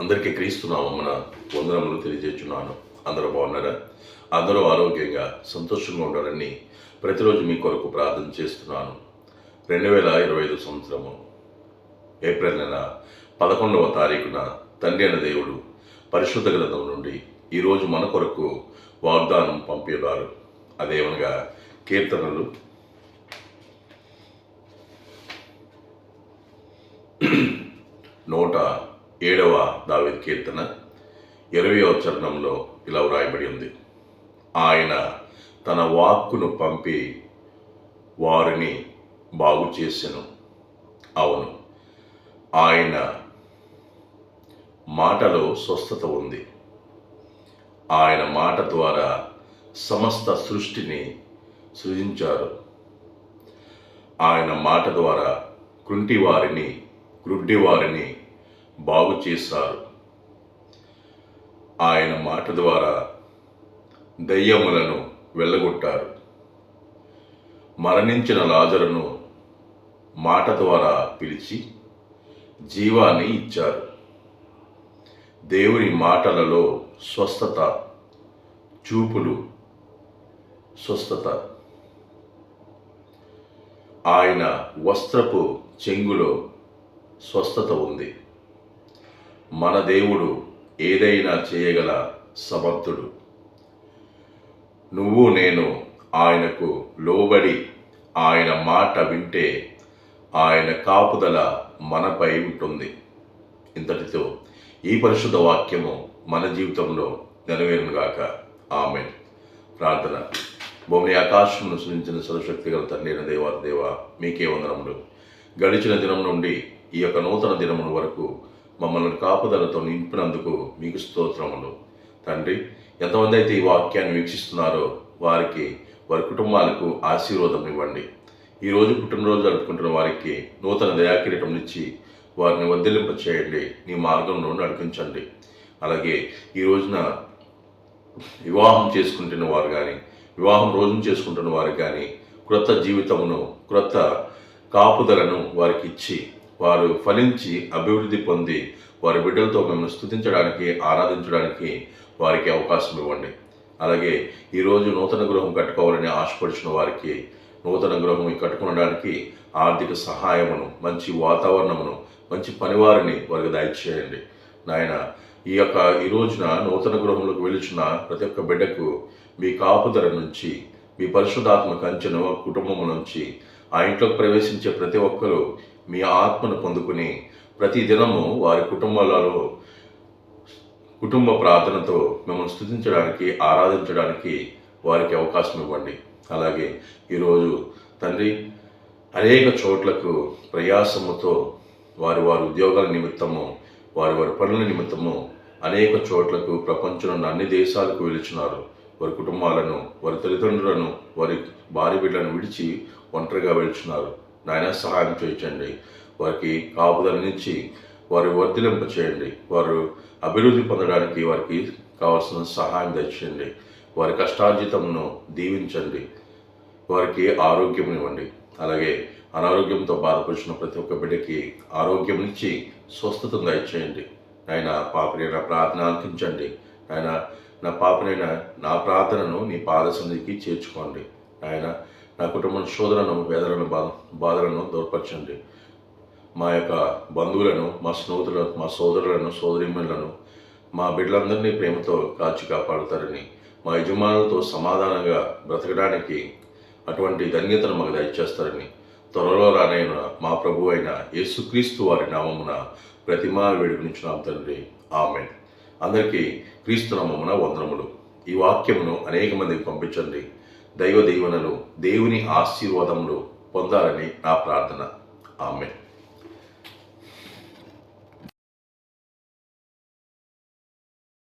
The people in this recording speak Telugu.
అందరికీ క్రీస్తున్నామన్న వందనములు తెలియజేస్తున్నాను అందరూ బాగున్నారా? అందరూ ఆరోగ్యంగా సంతోషంగా ఉండాలని ప్రతిరోజు మీ కొరకు ప్రార్థన చేస్తున్నాను. రెండు వేల ఇరవై ఐదు సంవత్సరము ఏప్రిల్ నెల పదకొండవ తారీఖున తండ్రి అయిన దేవుడు పరిశుద్ధ గ్రంథం నుండి ఈరోజు మన కొరకు వాగ్దానం పంపేవారు అదేమనగా కీర్తనలు. నూట ఏడవ దావిద్ కీర్తన ఇరవయవ చరణంలో ఇలా వ్రాయబడి ఉంది. ఆయన తన వాక్కును పంపి వారిని బాగు చేసెను. అవును ఆయన మాటలో స్వస్థత ఉంది. ఆయన మాట ద్వారా సమస్త సృష్టిని సృజించారు. ఆయన మాట ద్వారా కృంటివారిని వారిని వారిని బాగు చేశారు. ఆయన మాట ద్వారా దయ్యములను వెళ్ళగొట్టారు. మరణించిన లాజరును మాట ద్వారా పిలిచి జీవాన్ని ఇచ్చారు. దేవుని మాటలలో స్వస్థత చూపులు స్వస్థత. ఆయన వస్త్రపు చెంగులో స్వస్థత ఉంది. మన దేవుడు ఏదైనా చేయగల సమర్థుడు. నువ్వు నేను ఆయనకు లోబడి ఆయన మాట వింటే ఆయన కాపుదల మనపై ఉంటుంది. ఇంతటితో ఈ పరిశుద్ధ వాక్యము మన జీవితంలో నెరవేరునుగాక. ఆమె ప్రార్థన. భూమి ఆకాశమును సృజించిన సర్వశక్తి గల తండ్రి అయిన దేవా దేవ మీకే వందనములు. గడిచిన దినం నుండి ఈ యొక్క నూతన దినముల వరకు మమ్మల్ని కాపుదలతో నింపినందుకు మీకు స్తోత్రములు. తండ్రి ఎంతమంది అయితే ఈ వాక్యాన్ని వీక్షిస్తున్నారో వారికి వారి కుటుంబాలకు ఆశీర్వాదం ఇవ్వండి. ఈరోజు పుట్టినరోజు జరుపుకుంటున్న వారికి నూతన దయాకిరీటం ఇచ్చి వారిని వదిలింప చేయండి నీ మార్గంలో నడిపించండి. అలాగే ఈ రోజున వివాహం చేసుకుంటున్న వారు కానీ వివాహం రోజున చేసుకుంటున్న వారు కానీ క్రొత్త జీవితమును క్రొత్త కాపుదలను వారికి ఇచ్చి వారు ఫలించి అభివృద్ధి పొంది వారి బిడ్డలతో మిమ్మల్ని స్థుతించడానికి ఆరాధించడానికి వారికి అవకాశం ఇవ్వండి. అలాగే ఈరోజు నూతన గృహం కట్టుకోవాలని ఆశపడిచిన వారికి నూతన గృహం కట్టుకోవడానికి ఆర్థిక సహాయమును మంచి వాతావరణమును మంచి పనివారిని వారికి దయచేయండి. నాయన ఈ యొక్క ఈ రోజున నూతన గృహంలోకి వెలుచున్న ప్రతి ఒక్క బిడ్డకు మీ కాపుదల నుంచి మీ పరిశుధాత్మ కంచెను కుటుంబం నుంచి ఆ ఇంట్లోకి ప్రవేశించే ప్రతి ఒక్కరూ మీ ఆత్మను పొందుకుని ప్రతి దినము వారి కుటుంబాలలో కుటుంబ ప్రార్థనతో మిమ్మల్ని స్థుతించడానికి ఆరాధించడానికి వారికి అవకాశం ఇవ్వండి. అలాగే ఈరోజు తండ్రి అనేక చోట్లకు ప్రయాసముతో వారి వారి ఉద్యోగాల నిమిత్తము వారి వారి పనుల నిమిత్తము అనేక చోట్లకు ప్రపంచంలో అన్ని దేశాలకు వెలుచున్నారు వారి కుటుంబాలను వారి తల్లిదండ్రులను వారి భార్య బిడ్డలను విడిచి ఒంటరిగా వెళ్తున్నారు నాయన సహాయం చేయించండి వారికి కాపుదలనిచ్చి నుంచి వారి వర్ధిలింప చేయండి. వారు అభివృద్ధి పొందడానికి వారికి కావాల్సిన సహాయం తెచ్చండి వారి కష్టార్జితమును దీవించండి. వారికి ఆరోగ్యం ఇవ్వండి. అలాగే అనారోగ్యంతో బాధపడుచున్న ప్రతి ఒక్క బిడ్డకి ఆరోగ్యం ఇచ్చి స్వస్థతను దయచేయండి. ఆయన పాపనైన ప్రార్థన ఆలకించండి. ఆయన నా పాపనైన నా ప్రార్థనను నీ పాద సన్నిధికి చేర్చుకోండి. ఆయన నా కుటుంబం శోధనను వేదనను బాధ బాధలను దూర్పరచండి. మా యొక్క బంధువులను మా స్నేహితులను మా సోదరులను సోదరిమ్మలను మా బిడ్డలందరినీ ప్రేమతో కాచి కాపాడుతారని మా యజమానులతో సమాధానంగా బ్రతకడానికి అటువంటి ధన్యతను మాకు దయచేస్తారని త్వరలో రానైన మా ప్రభు అయిన యేసుక్రీస్తు వారి నామమున ప్రతిమా వేడుకునించున్నాం తండ్రి. ఆమె అందరికీ క్రీస్తు నామమున వందనములు. ఈ వాక్యమును అనేక మందికి పంపించండి. దైవ దీవెనలు దేవుని ఆశీర్వాదములు పొందాలని నా ప్రార్థన. ఆమె